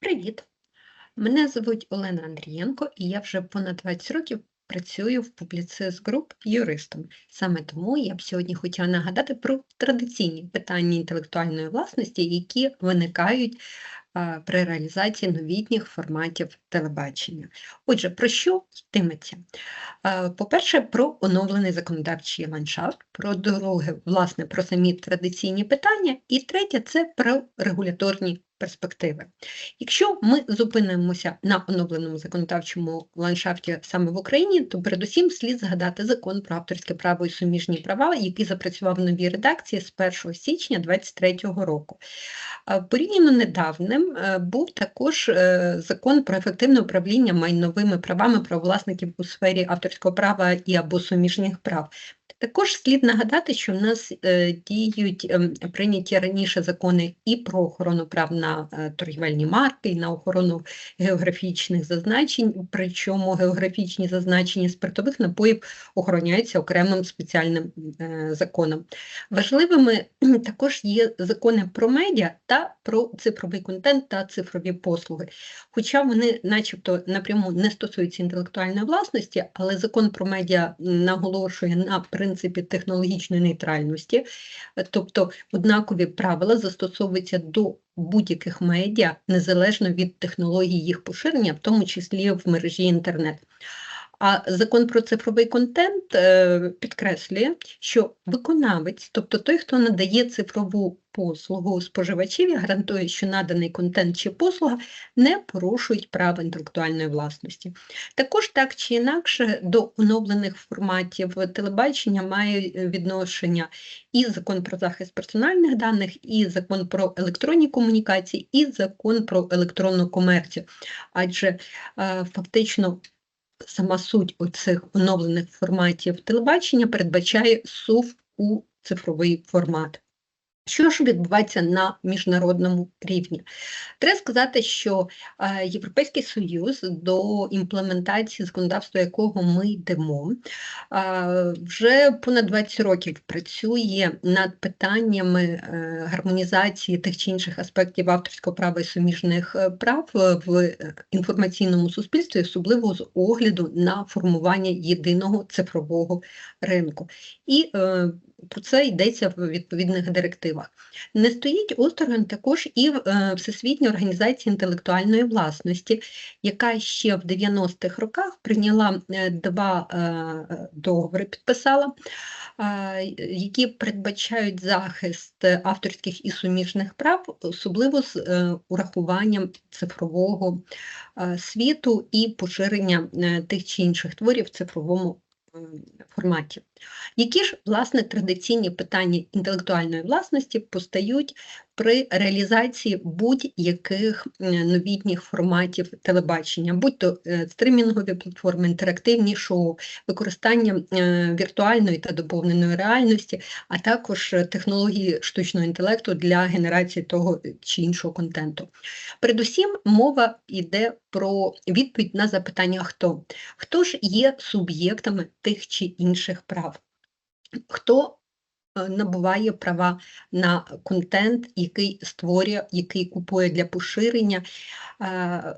Привіт! Мене звуть Олена Андрієнко, і я вже понад 20 років працюю в Publicis Group юристом. Саме тому я б сьогодні хотіла нагадати про традиційні питання інтелектуальної власності, які виникають при реалізації новітніх форматів телебачення. Отже, про що йтиметься? По-перше, про оновлений законодавчий ландшафт, про друге, власне, про самі традиційні питання, і третє це про регуляторні перспективи. Якщо ми зупинимося на оновленому законодавчому ландшафті саме в Україні, то передусім слід згадати закон про авторське право і суміжні права, який запрацював в новій редакції з 1 січня 2023 року. Порівняно недавним е, був також е, закон про ефективне управління майновими правами правовласників у сфері авторського права і або суміжних прав. Також слід нагадати, що в нас е, діють ем, прийняті раніше закони і про охорону прав на е, торгівельні марки, і на охорону географічних зазначень, причому географічні зазначення спиртових напоїв охороняються окремим спеціальним е, законом. Важливими також є закони про медіа та про цифровий контент та цифрові послуги. Хоча вони начебто напряму не стосуються інтелектуальної власності, але закон про медіа наголошує на принципі технологічної нейтральності, е, тобто однакові правила застосовуються до будь-яких медіа незалежно від технології їх поширення, в тому числі в мережі інтернет. А закон про цифровий контент е, підкреслює, що виконавець, тобто той, хто надає цифрову послугу споживачеві, гарантує, що наданий контент чи послуга не порушують права інтелектуальної власності. Також так чи інакше до оновлених форматів телебачення має відношення і закон про захист персональних даних, і закон про електронні комунікації, і закон про електронну комерцію. Адже е, фактично сама суть оцих оновлених форматів телебачення передбачає СУВ у цифровий формат. Що ж відбувається на міжнародному рівні? Треба сказати, що е, Європейський Союз до імплементації законодавства, якого ми йдемо, е, вже понад 20 років працює над питаннями е, гармонізації тих чи інших аспектів авторського права і суміжних прав в інформаційному суспільстві, особливо з огляду на формування єдиного цифрового ринку. І про це йдеться в відповідних директивах. Не стоїть осторонь також і е, організації інтелектуальної власності, яка ще в 90-х роках прийняла е, два е, договори, підписала, які передбачають захист авторських і суміжних прав, особливо з урахуванням цифрового світу і поширення тих чи інших творів в цифровому форматі. Які ж, власне, традиційні питання інтелектуальної власності постають при реалізації будь-яких е, новітніх форматів телебачення, будь-то е, стримінгові платформи, інтерактивні шоу, використання е, віртуальної та доповненої реальності, а також технології штучного інтелекту для генерації того чи іншого контенту. Передусім, мова йде про відповідь на запитання хто. Хто ж є суб'єктами тих чи інших прав? Хто набуває права на контент, який створює, який купує для поширення, е,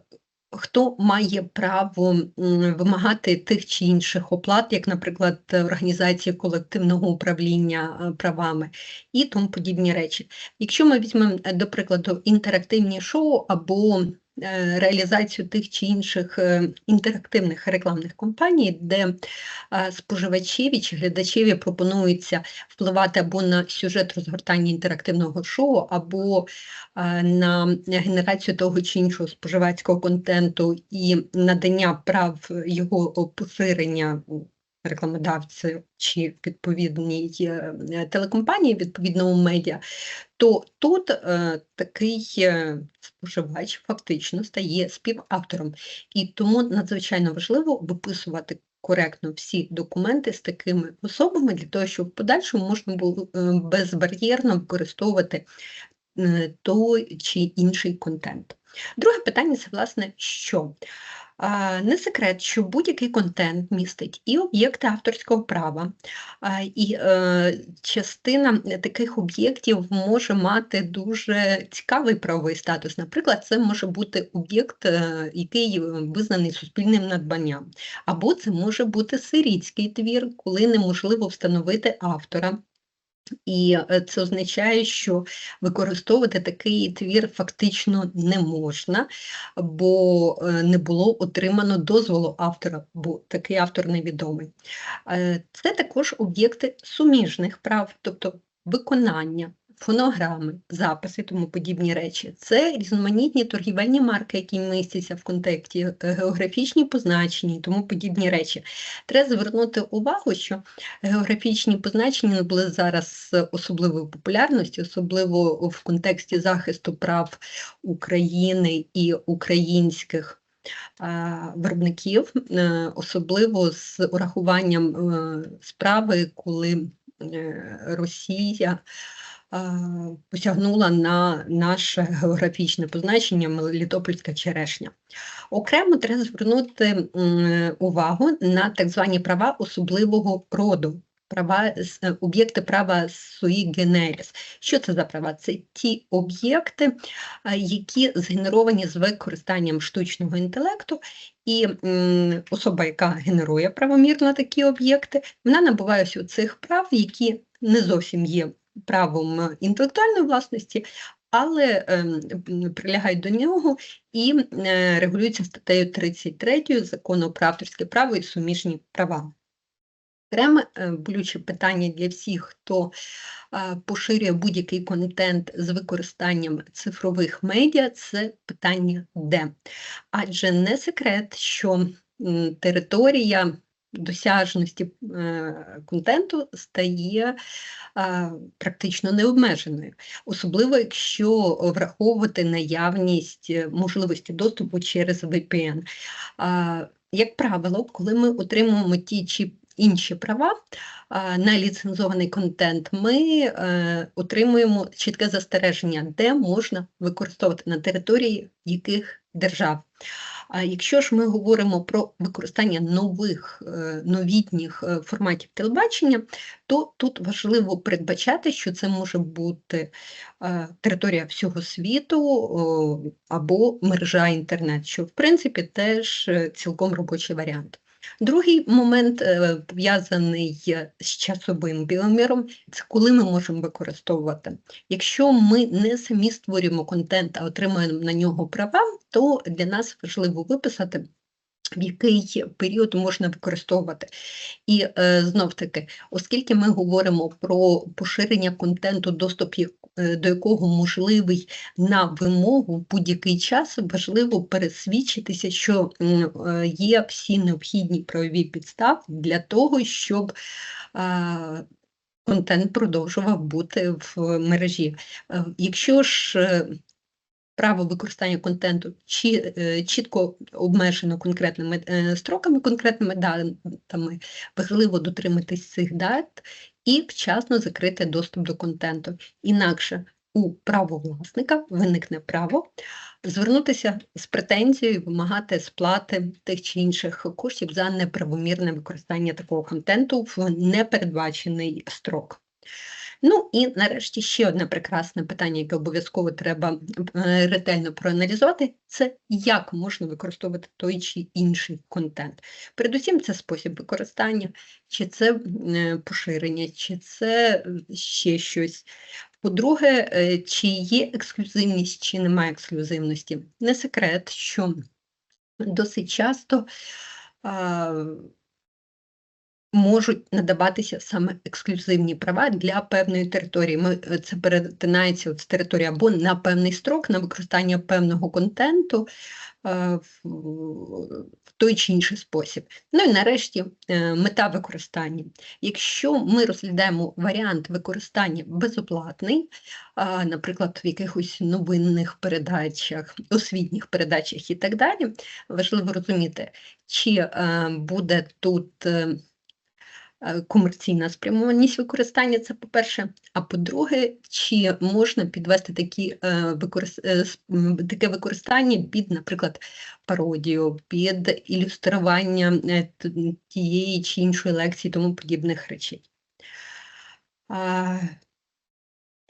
хто має право вимагати тих чи інших оплат, як, наприклад, організації колективного управління е, правами і тому подібні речі. Якщо ми візьмемо, е, до прикладу, інтерактивні шоу або е, реалізацію тих чи інших е, інтерактивних рекламних кампаній, де е, споживачеві чи глядачеві пропонується впливати або на сюжет розгортання інтерактивного шоу, або е, на генерацію того чи іншого споживацького контенту і надання прав його поширення рекламодавцю чи відповідній е, е, телекомпанії, відповідному медіа, то тут е, такий е, споживач фактично стає співавтором. І тому надзвичайно важливо виписувати коректно всі документи з такими особами для того, щоб в подальшому можна було безбар'єрно використовувати той чи інший контент. Друге питання це, власне, що? Не секрет, що будь-який контент містить і об'єкти авторського права, і е, частина таких об'єктів може мати дуже цікавий правовий статус. Наприклад, це може бути об'єкт, е, який визнаний суспільним надбанням, або це може бути сирітський твір, коли неможливо встановити автора. І е, це означає, що використовувати такий твір фактично не можна, бо е, не було отримано дозволу автора, бо такий автор невідомий. Е, це також об'єкти суміжних прав, тобто виконання фонограми, записи, тому подібні речі. Це різноманітні торгівельні марки, які містяться в контексті, е, географічні позначення і тому подібні речі. Треба звернути увагу, що географічні позначення набули зараз особливої популярності, особливо в контексті захисту прав України і українських. Виробників, е, особливо з урахуванням е, справи, коли Росія посягнула на наше географічне позначення Мелітопольська черешня. Окремо треба звернути увагу на так звані права особливого роду. Права е, об'єкти права суї генеріс. Що це за права? Це ті об'єкти, які згенеровані з використанням штучного інтелекту, і особа, яка генерує правомірно такі об'єкти, вона набуває цих прав, які не зовсім є правом інтелектуальної власності, але ем, прилягають до нього і е, регулюються статтею 33 закону про авторське право і суміжні права. Окреме е, болюче питання для всіх, хто поширює будь-який контент з використанням цифрових медіа, це питання де. Адже не секрет, що територія досяжності е, контенту стає практично необмеженою, особливо якщо враховувати наявність е, можливості доступу через VPN. Як правило, коли ми отримуємо ті чи інші права на ліцензований контент, ми е, отримуємо чітке застереження, де можна використовувати на території яких держав. А якщо ж ми говоримо про використання нових е, новітніх е, форматів телебачення, то тут важливо передбачати, що це може бути територія всього світу або мережа інтернет, що в принципі теж цілком робочий варіант. Другий момент е, пов'язаний з часовим біоміром, це коли ми можемо використовувати. Якщо ми не самі створюємо контент, а отримуємо на нього права, то для нас важливо виписати. В який період можна використовувати. І е, знов таки, оскільки ми говоримо про поширення контенту, доступ Е, до якого можливий на вимогу в будь-який час, важливо пересвідчитися, що е, є всі необхідні правові підстави для того, щоб контент продовжував бути в мережі. Е, якщо ж Право використання контенту чітко обмежено конкретними строками, конкретними датами, важливо дотриматись цих дат і вчасно закрити доступ до контенту. Інакше у правовласника виникне право звернутися з претензією, вимагати сплати тих чи інших коштів за неправомірне використання такого контенту в непередбачений строк. Ну і нарешті ще одне прекрасне питання, яке обов'язково треба е, ретельно проаналізувати, це як можна використовувати той чи інший контент. Передусім, це спосіб використання, чи це е, поширення, чи це ще щось. По-друге, е, чи є ексклюзивність, чи немає ексклюзивності. Не секрет, що досить часто можуть надаватися саме ексклюзивні права для певної території. Ми, е, Це перетинається з території або на певний строк, на використання певного контенту е, в той чи інший спосіб. Ну і нарешті е, мета використання. Якщо ми розглядаємо варіант використання безоплатний, наприклад, в якихось новинних передачах, освітніх передачах і так далі, важливо розуміти, чи буде тут е, комерційна спрямованість використання, це по-перше. А по-друге, чи можна підвести такі, е, е, таке використання під, наприклад, пародію, під ілюстрування е, тієї чи іншої лекції, тому подібних речей.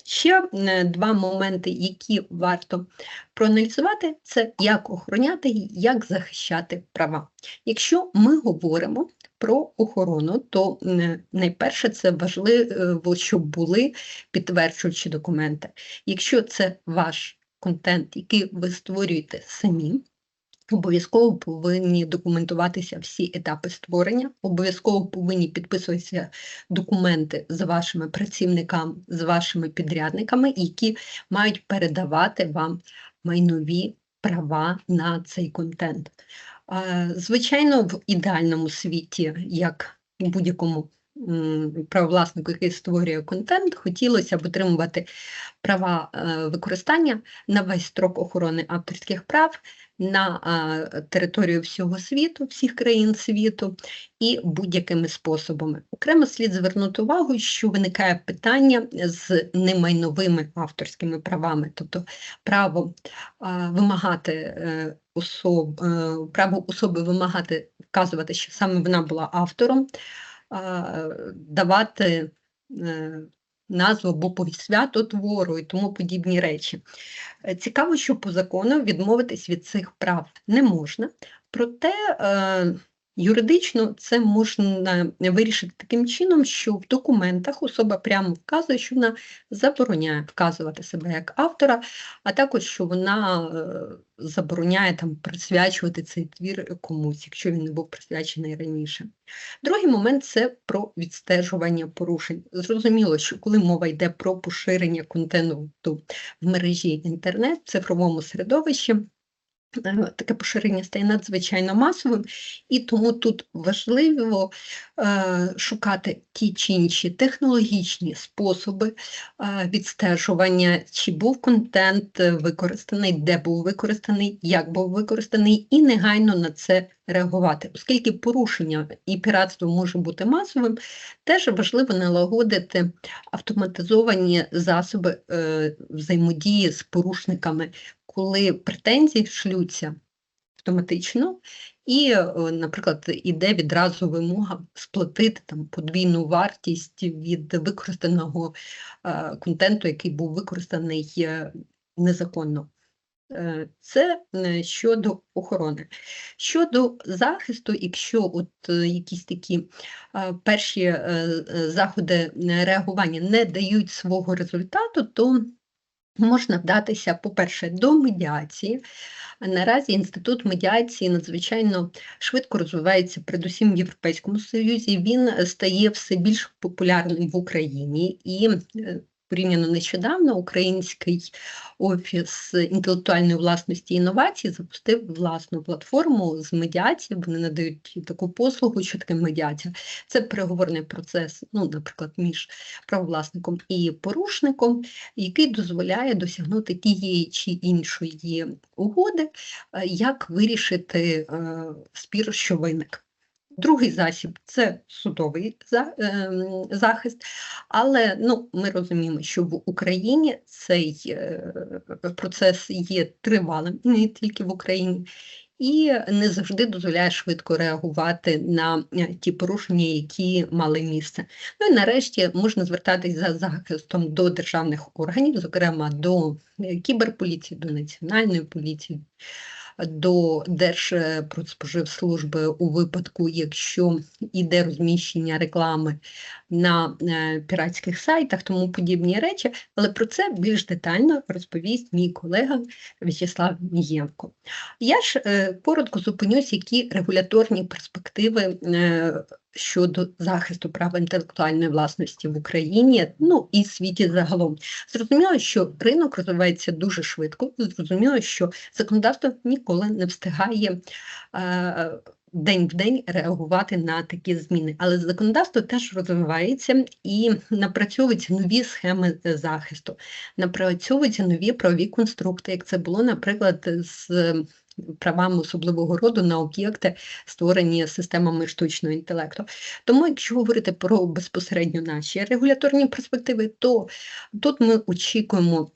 Ще е, два моменти, які варто проаналізувати, це як охороняти як захищати права. Якщо ми говоримо про охорону, то е, найперше це важливо, щоб були підтверджуючі документи. Якщо це ваш контент, який ви створюєте самі, Обов'язково повинні документуватися всі етапи створення, обов'язково повинні підписуватися документи з вашими працівниками, з вашими підрядниками, які мають передавати вам майнові права на цей контент. Звичайно, в ідеальному світі, як у будь-якому правовласнику, який створює контент, хотілося б отримувати права е, використання на весь строк охорони авторських прав на територію всього світу, всіх країн світу і будь-якими способами. Окремо слід звернути увагу, що виникає питання з немайновими авторськими правами, тобто право вимагати е, особ, е, право особи вимагати вказувати, що саме вона була автором, давати е, назву або повісвято твору і тому подібні речі. Е, Цікаво, що по закону відмовитись від цих прав не можна, проте е, юридично це можна вирішити таким чином, що в документах особа прямо вказує, що вона забороняє вказувати себе як автора, а також що вона е, забороняє там присвячувати цей твір комусь, якщо він не був присвячений раніше. Другий момент це про відстежування порушень. Зрозуміло, що коли мова йде про поширення контенту в мережі інтернет, в цифровому середовищі, таке поширення стає надзвичайно масовим, і тому тут важливо е, шукати ті чи інші технологічні способи е, відстежування, чи був контент е, використаний, де був використаний, як був використаний, і негайно на це реагувати. Оскільки порушення і піратство може бути масовим, теж важливо налагодити автоматизовані засоби е, взаємодії з порушниками, коли претензії шлються автоматично, і, е, наприклад, іде відразу вимога сплатити там подвійну вартість від використаного е, контенту, який був використаний е, незаконно. Е, Це е, щодо охорони. Щодо захисту, якщо от якісь такі перші заходи реагування не дають свого результату, то можна вдатися, по-перше, до медіації. Наразі інститут медіації надзвичайно швидко розвивається, передусім в Європейському Союзі. Він стає все більш популярним в Україні і е, порівняно нещодавно Український офіс інтелектуальної власності і інновацій запустив власну платформу з медіації. Вони надають таку послугу, що таке медіація. Це переговорний процес, ну, наприклад, між правовласником і порушником, який дозволяє досягнути тієї чи іншої угоди, е, як вирішити е, спір, що виник. Другий засіб це судовий ем, захист, але ну, ми розуміємо, що в Україні цей е, процес є тривалим, не тільки в Україні, і не завжди дозволяє швидко реагувати на е, ті порушення, які мали місце. Ну і нарешті можна звертатись за захистом до державних органів, зокрема до е, кіберполіції, до національної поліції, до Держпродспоживслужби у випадку, якщо йде розміщення реклами на е, піратських сайтах, тому подібні речі. Але про це більш детально розповість мій колега В'ячеслав Мієнко. Я ж е, коротко зупинюсь, які регуляторні перспективи е, щодо захисту права інтелектуальної власності в Україні, ну і світі загалом. Зрозуміло, що ринок розвивається дуже швидко. Зрозуміло, що законодавство ніколи не встигає. е, День в день реагувати на такі зміни, але законодавство теж розвивається і напрацьовуються нові схеми захисту, напрацьовуються нові правові конструкти, як це було, наприклад, з правами особливого роду на об'єкти, створені системами штучного інтелекту. Тому, якщо говорити про безпосередньо наші регуляторні перспективи, то тут ми очікуємо.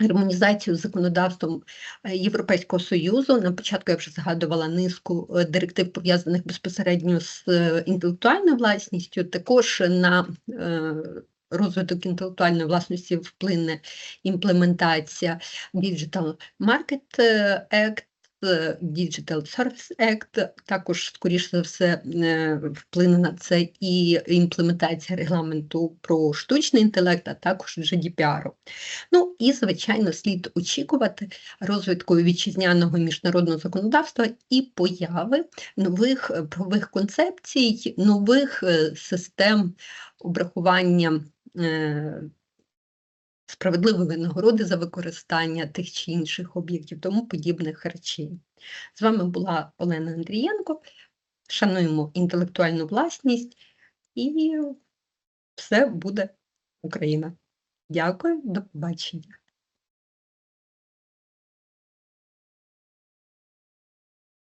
Гармонізацію з законодавством е, Європейського Союзу. На початку я вже згадувала низку е, директив, пов'язаних безпосередньо з е, інтелектуальною власністю. Також на розвиток інтелектуальної власності вплине імплементація Digital Market Act, Digital Service Act, також, скоріш за все, е, вплине на це і імплементація регламенту про штучний інтелект, а також GDPR. Ну і, звичайно, слід очікувати розвитку вітчизняного міжнародного законодавства і появи нових правових концепцій, нових е, систем обрахування е, справедливої винагороди за використання тих чи інших об'єктів, тому подібних речей. З вами була Олена Андрієнко. Шануємо інтелектуальну власність і все буде Україна. Дякую, до побачення.